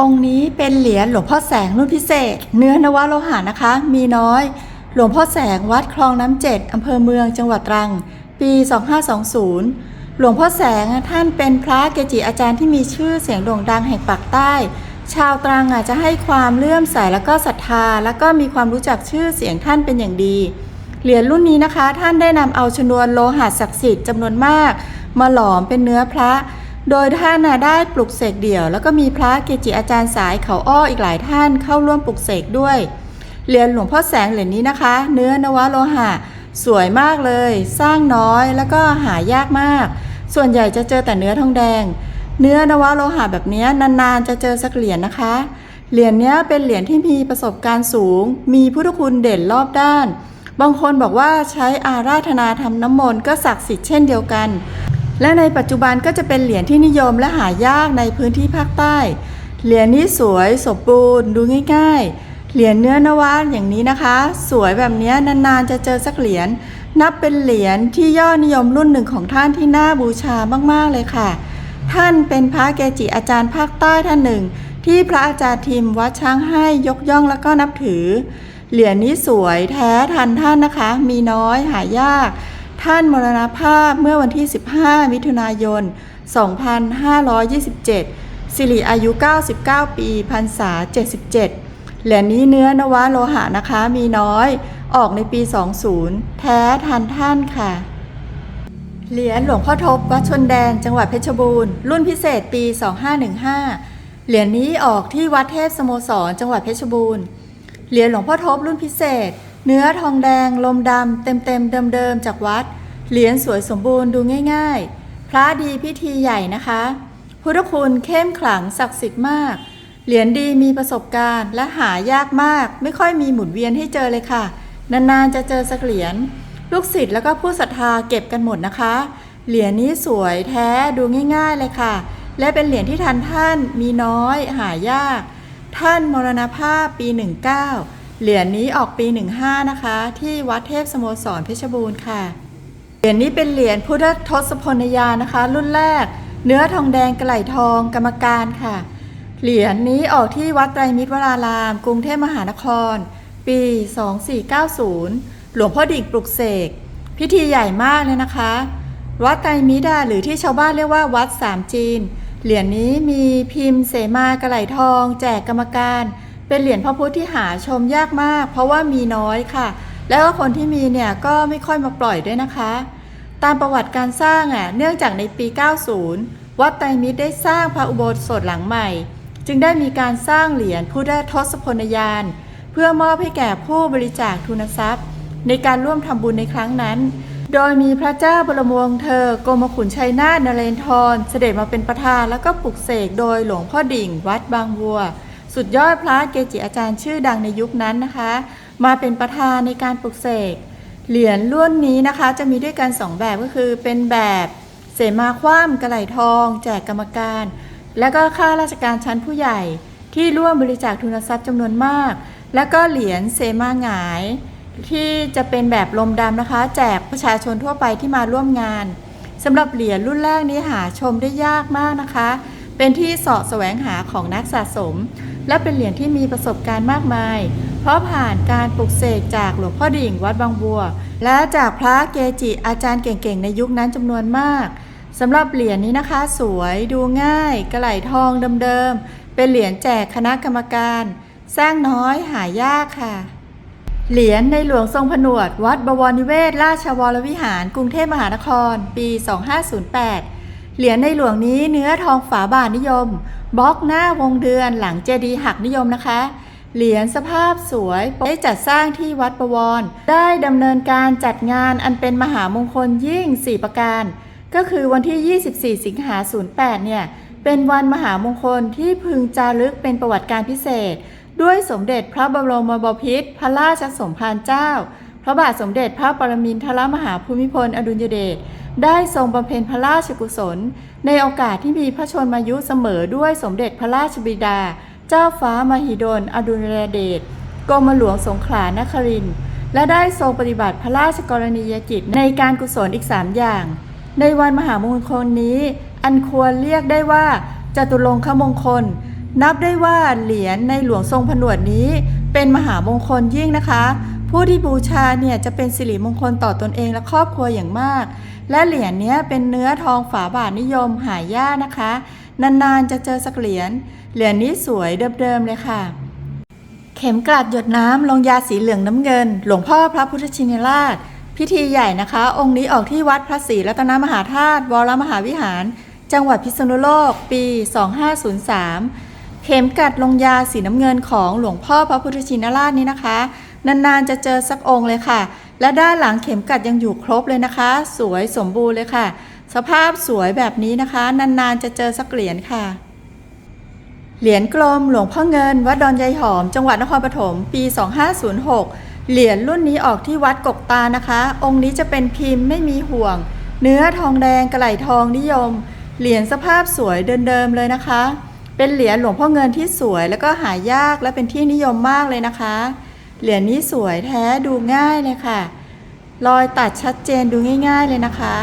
องค์นี้เป็นเหรียญหลวงพ่อแสงรุ่นพิเศษ เนื้อนวโลหะนะคะ มีน้อย หลวงพ่อแสงวัดคลองน้ำเจ็ดอำเภอเมืองจังหวัดตรัง ปี 2520 หลวงพ่อแสงท่านเป็นพระเกจิอาจารย์ที่มีชื่อเสียงโด่งดังแห่งปากใต้ ชาวตรังอะจะให้ความเลื่อมใสแล้วก็ศรัทธา แล้วก็มีความรู้จักชื่อเสียงท่านเป็นอย่างดี เหรียญรุ่นนี้นะคะ ท่านได้นำเอาชนวนโลหะศักดิ์สิทธิ์จำนวนมาก มาหลอมเป็นเนื้อพระ โดยท่านนะได้ปลุกเสกเดี่ยว แล้วก็มีพระเกจิอาจารย์สายเขาอ้ออีกหลายท่านเข้าร่วมปลุกเสกด้วย เหรียญหลวงพ่อแสงเหรียญนี้นะคะ เนื้อนวโลหะ สวยมากเลย สร้างน้อยแล้วก็หายากมาก ส่วนใหญ่จะเจอแต่เนื้อทองแดง เนื้อนวโลหะแบบนี้นานๆจะเจอสักเหรียญนะคะ เหรียญนี้เป็นเหรียญที่มีประสบการณ์สูง มีพุทธคุณเด่นรอบด้าน บางคนบอกว่าใช้อาราธนาทำน้ำมนต์ก็ศักดิ์สิทธิ์เช่นเดียวกัน และในปัจจุบันก็จะเป็นเหรียญที่นิยมและหายากในพื้นที่ภาคใต้ เหรียญนี้สวยสมบูรณ์ดูง่าย ๆ เหรียญเนื้อนวะอย่างนี้นะคะ สวยแบบนี้นานๆจะเจอสักเหรียญนับเป็นเหรียญที่ยอดนิยมรุ่นหนึ่งของท่านที่น่าบูชามากๆเลยค่ะ ท่านเป็นพระเกจิอาจารย์ภาคใต้ท่านหนึ่ง ที่พระอาจารย์ทิมวัดช้างให้ยกย่องแล้วก็นับถือ เหรียญนี้สวยแท้ทันท่านนะคะ มีน้อยหายาก ท่านมรณภาพเมื่อวันที่ 15 มิถุนายน 2527 สิริอายุ 99 ปีพรรษา 77 เหรียญนี้เนื้อนวะโลหะนะคะมีน้อย ออกในปี 20 แท้ทันท่านค่ะ เหรียญหลวงพ่อทบวัดชนแดนจังหวัดเพชรบูรณ์ รุ่นพิเศษปี 2515 เหรียญนี้ออกที่วัดเทพสโมสรจังหวัดเพชรบูรณ์ เหรียญหลวงพ่อทบรุ่นพิเศษ เนื้อทองแดงลมดำเต็มเต็มเดิมเดิมๆจากวัด เหรียญสวยสมบูรณ์ดูง่าย ๆ พระดีพิธีใหญ่นะคะ พุทธคุณเข้มขลังศักดิ์สิทธิ์มาก เหรียญดีมีประสบการณ์ และหายากมาก ไม่ค่อยมีหมุนเวียนให้เจอเลยค่ะ นานๆจะเจอสักเหรียญลูกศิษย์แล้วก็ผู้ศรัทธาเก็บกันหมดนะคะ เหรียญนี้สวยแท้ดูง่าย ๆ เลยค่ะ และเป็นเหรียญที่ทันท่านมีน้อยหายาก ท่านมรณภาพปี 19 เหรียญนี้ออกปี 15 นะคะ ที่วัดเทพสโมสรเพชรบูรณ์ค่ะ เหรียญนี้เป็นเหรียญพุทธทศพลยานะคะ รุ่นแรก เนื้อทองแดงกระไหลทองกรรมการค่ะ เหรียญนี้ออกที่วัดไตรมิตรวราราม กรุงเทพมหานคร ปี 2490 หลวงพ่อดิ่งปลุกเสก พิธีใหญ่มากเลยนะคะ วัดไตรมิตรหรือที่ชาวบ้านเรียกว่าวัดสามจีน เหรียญนี้มีพิมพ์เสมากระไหลทอง แจกกรรมการ เป็นเหรียญพระพุทธที่หาชมยากมาก เพราะว่ามีน้อยค่ะ แล้วก็คนที่มีเนี่ยก็ไม่ค่อยมาปล่อยด้วยนะคะ ตามประวัติการสร้างอะเนื่องจากในปี 90 วัดไตรมิตรได้สร้างพระอุโบสถหลังใหม่ จึงได้มีการสร้างเหรียญพุทธทศพลยาน เพื่อมอบให้แก่ผู้บริจาคทุนทรัพย์ ในการร่วมทำบุญในครั้งนั้นโดยมีพระเจ้าบรมวงศ์เธอกรมขุนชัยนาทนเรนทรเสด็จมาเป็นประธานแล้วก็ปลุกเสกโดยหลวงพ่อดิ่งวัดบางวัว สุดยอดพระเกจิอาจารย์ชื่อดังในยุคนั้นนะคะ มาเป็นประธานในการปลุกเสกเหรียญรุ่นนี้นะคะ จะมีด้วยกันสองแบบก็คือเป็นแบบเสมาคว่ำกระไหลทอง แจกกรรมการ และก็ข้าราชการชั้นผู้ใหญ่ที่ร่วมบริจาคทุนทรัพย์จำนวนมาก และก็เหรียญเสมาหงาย ที่จะเป็นแบบลมดำนะคะ แจกประชาชนทั่วไปที่มาร่วมงานสำหรับเหรียญรุ่นแรกนี้หาชมได้ยากมากนะคะ เป็นที่สาะแสวงหาของนักสะสม และเป็นเหรียญที่มีประสบการณ์มากมาย เพราะผ่านการปลุกเสกจากหลวงพ่อดิ่งวัดบางบัว และจากพระเกจิอาจารย์เก่งๆ ในยุคนั้นจำนวนมากสำหรับเหรียญนี้นะคะ สวยดูง่าย กระไหลทองเดิมๆ เป็นเหรียญแจกคณะกรรมการ สร้างน้อยหายากค่ะ เหรียญในหลวงทรงผนวด วัดบวรนิเวศ ราชวรวิหาร กรุงเทพมหานคร ปี 2508 เหรียญในหลวงนี้เนื้อทองฝาบาทนิยม บล็อกหน้าวงเดือนหลังเจดีย์หักนิยมนะคะ เหรียญสภาพสวยได้จัดสร้างที่วัดประวร ได้ดำเนินการจัดงานอันเป็นมหามงคลยิ่ง 4 ประการ ก็คือวันที่ 24 สิงหา 08 เนี่ย เป็นวันมหามงคลที่พึงจารึกเป็นประวัติการพิเศษ ด้วยสมเด็จพระบรมบพิตรพระราชสมภารเจ้า พระบาทสมเด็จพระปรมินทรมหาภูมิพล อดุลยเดชได้ทรงบำเพ็ญพระราชกุศล ในโอกาสที่มีพระชนมายุเสมอด้วยสมเด็จพระราชบิดา เจ้าฟ้ามหิดล อดุลยเดชกรมหลวงสงขลานครินทร์และได้ทรงปฏิบัติพระราชกรณียกิจในการกุศลอีก 3 อย่าง ในวันมหามงคลนี้ อันควรเรียกได้ว่าจตุรงคมงคล นับได้ว่าเหรียญในหลวงทรงผนวดนี้ เป็นมหามงคลยิ่งนะคะ ผู้ที่บูชาเนี่ยจะเป็นสิริมงคลต่อตอนเองและครอบครัวอย่างมาก และเหรียญเนี้ยเป็นเนื้อทองฝาบาทนิยมหายากนะคะ นานๆจะเจอสักเหรียญเหรียญนี้สวยเดิมๆเลยค่ะ เข็มกลัดหยดน้ำลงยาสีเหลืองน้ำเงิน หลวงพ่อพระพุทธชินราช พิธีใหญ่นะคะ องค์นี้ออกที่วัดพระศรีรัตนมหาธาตุวรมหาวิหาร จังหวัดพิษณุโลก ปี 2503 เข็มกลัดลงยาสีน้ำเงินของหลวงพ่อพระพุทธชินราชนี้นะคะ นานๆจะเจอสักองค์เลยค่ะ และด้านหลังเข็มกลัดยังอยู่ครบเลยนะคะ สวยสมบูรณ์เลยค่ะ สภาพสวยแบบนี้นะคะ นานๆจะเจอสักเหรียญค่ะ เหรียญกลมหลวงพ่อเงิน วัดดอนยายหอม จังหวัดนครปฐมปี 2506 เหรียญรุ่นนี้ออกที่วัดกกตานะคะ องค์นี้จะเป็นพิมพ์ไม่มีห่วง เนื้อทองแดงกระไหลทองนิยม เหรียญสภาพสวยเดิมๆเลยนะคะเป็นเหรียญหลวงพ่อเงินที่สวยแล้วก็หายากและเป็นที่นิยมมากเลยนะคะ เหรียญนี้สวยแท้ดูง่ายเลยค่ะ รอยตัดชัดเจนดูง่าย ๆเลยนะคะ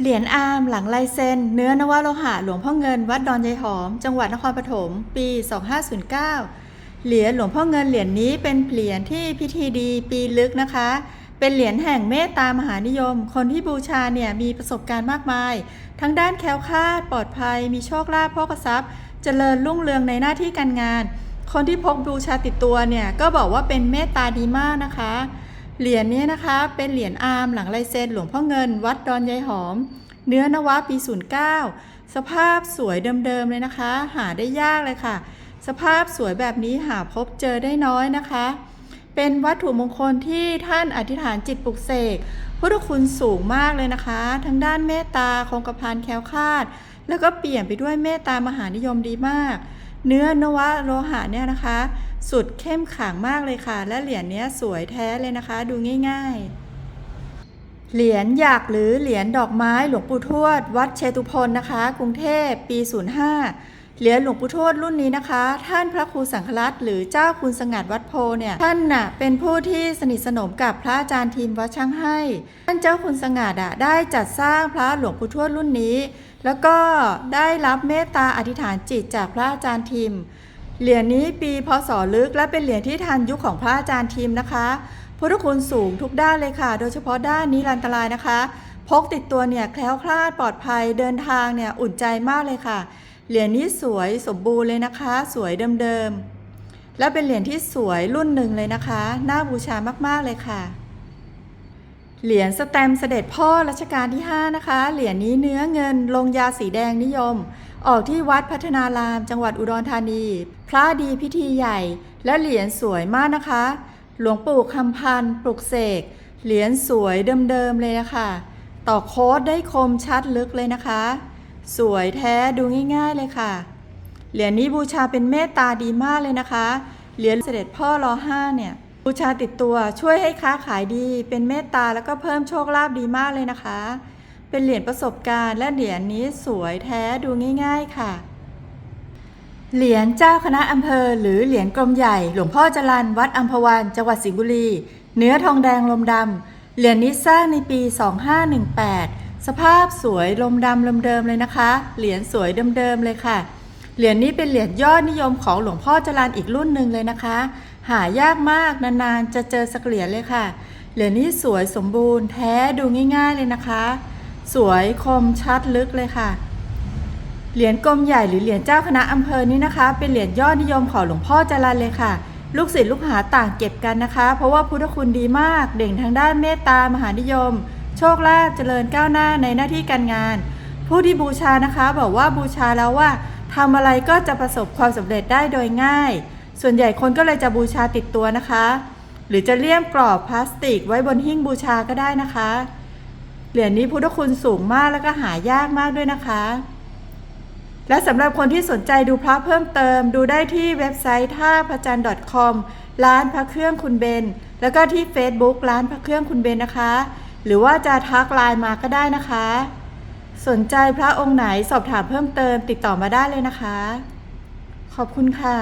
เหรียญอามหลังลายเซ็นเนื้อนวโลหะหลวงพ่อเงินวัดดอนยายหอม จังหวัดนครปฐมปี 2509 เหรียญหลวงพ่อเงินเหรียญนี้เป็นเหรียญที่พิธีดีปีลึกนะคะ เป็นเหรียญแห่งเมตตามหานิยม คนที่บูชาเนี่ยมีประสบการณ์มากมาย ทั้งด้านแคล้วคลาดปลอดภัย มีโชคลาภพ่อกระซับเจริญรุ่งเรืองในหน้าที่การงาน คนที่พกบูชาติดตัวเนี่ยก็บอกว่าเป็นเมตตาดีมากนะคะ เหรียญนี้นะคะเป็นเหรียญอาร์มหลังลายเซ็นหลวงพ่อเงิน วัดดอนยายหอม เนื้อนวะปี 09 สภาพสวยเดิมๆเลยนะคะ หาได้ยากเลยค่ะ สภาพสวยแบบนี้หาพบเจอได้น้อยนะคะ เป็นวัตถุมงคลที่ท่านอธิษฐานจิตปลุกเสกพุทธคุณสูงมากเลยนะคะ ทั้งด้านเมตตาคงกระพันแคล้วคลาด แล้วก็เปลี่ยนไปด้วยเมตตามหานิยมดีมาก เนื้อนวะโลหะเนี่ยนะคะ สุดเข้มขลังมากเลยค่ะ และเหรียญเนี้ยสวยแท้เลยนะคะ ดูง่ายๆ เหรียญหยากหรือเหรียญดอกไม้หลวงปู่ทวด วัดเชตุพนนะคะ กรุงเทพปี 05 เหรียญหลวงปู่ทวดรุ่นนี้นะคะ ท่านพระครูสังฆรัตน์หรือเจ้าคุณสงัดวัดโพเนี่ยท่านน่ะเป็นผู้ที่สนิทสนมกับพระอาจารย์ทีมวัดช่างให้ ท่านเจ้าคุณสงัดอะได้จัดสร้างพระหลวงปู่ทวดรุ่นนี้ แล้วก็ได้รับเมตตาอธิษฐานจิตจากพระอาจารย์ทีมเหรียญนี้ปีพศลึกและเป็นเหรียญที่ทันยุคของพระอาจารย์ทีมนะคะพุทธคุณสูงทุกด้านเลยค่ะ โดยเฉพาะด้านนิรันตรายนะคะ พกติดตัวเนี่ยแคล้วคลาดปลอดภัยเดินทางเนี่ยอุ่นใจมากเลยค่ะ เหรียญนี้สวยสมบูรณ์เลยนะคะ สวยเดิมๆ และเป็นเหรียญที่สวยรุ่นหนึ่งเลยนะคะ น่าบูชามากๆเลยค่ะ เหรียญสแตมเสด็จพ่อรัชกาลที่ 5 นะคะ เหรียญนี้เนื้อเงินลงยาสีแดงนิยม ออกที่วัดพัฒนาราม จังหวัดอุดรธานี พระดีพิธีใหญ่ และเหรียญสวยมากนะคะ หลวงปู่คำพันธ์ปลุกเสก เหรียญสวยเดิมๆเลยนะคะต่อโค้ดได้คมชัดลึกเลยนะคะ สวยแท้ดูง่ายๆเลยค่ะ เหรียญนี้บูชาเป็นเมตตาดีมากเลยนะคะ เหรียญเสด็จพ่อรอห้าเนี่ย บูชาติดตัวช่วยให้ค้าขายดี เป็นเมตตาแล้วก็เพิ่มโชคลาภดีมากเลยนะคะ เป็นเหรียญประสบการณ์และเหรียญนี้สวยแท้ดูง่ายๆค่ะ เหรียญเจ้าคณะอำเภอ หรือเหรียญกรมใหญ่ หลวงพ่อจรันวัดอัมพวันจังหวัดสิงห์บุรี เนื้อทองแดงลมดำเหรียญนี้สร้างในปี 2518 สภาพสวยลมดำลมเดิมเลยนะคะ เหรียญสวยเดิมๆเลยค่ะ เหรียญนี้เป็นเหรียญยอดนิยมของหลวงพ่อจรันอีกรุ่นหนึ่งเลยนะคะ หายากมากนานๆจะเจอสักเหรียญเลยค่ะ เหรียญนี้สวยสมบูรณ์แท้ดูง่าย ๆเลยนะคะ สวยคมชัดลึกเลยค่ะ เหรียญกรมใหญ่หรือเหรียญเจ้าคณะอำเภอนี้นะคะ เป็นเหรียญยอดนิยมของหลวงพ่อจรันเลยค่ะลูกศิษย์ลูกหาต่างเก็บกันนะคะ เพราะว่าพุทธคุณดีมาก เด่นทางด้านเมตตามหานิยม โชคลาภเจริญก้าวหน้าในหน้าที่การงาน ผู้ที่บูชานะคะ บอกว่าบูชาแล้วว่าทำอะไรก็จะประสบความสำเร็จได้โดยง่าย ส่วนใหญ่คนก็เลยจะบูชาติดตัวนะคะ หรือจะเลี่ยมกรอบพลาสติกไว้บนหิ้งบูชาก็ได้นะคะ เหรียญนี้พุทธคุณสูงมากแล้วก็หายากมากด้วยนะคะ และสำหรับคนที่สนใจดูพระเพิ่มเติม ดูได้ที่เว็บไซต์ท่าพระจันทร์ .com ร้านพระเครื่องคุณเบน แล้วก็ที่ Facebook ร้านพระเครื่องคุณเบนนะคะ หรือว่าจะทักไลน์มาก็ได้นะคะ สนใจพระองค์ไหนสอบถามเพิ่มเติมติดต่อมาได้เลยนะคะ ขอบคุณค่ะ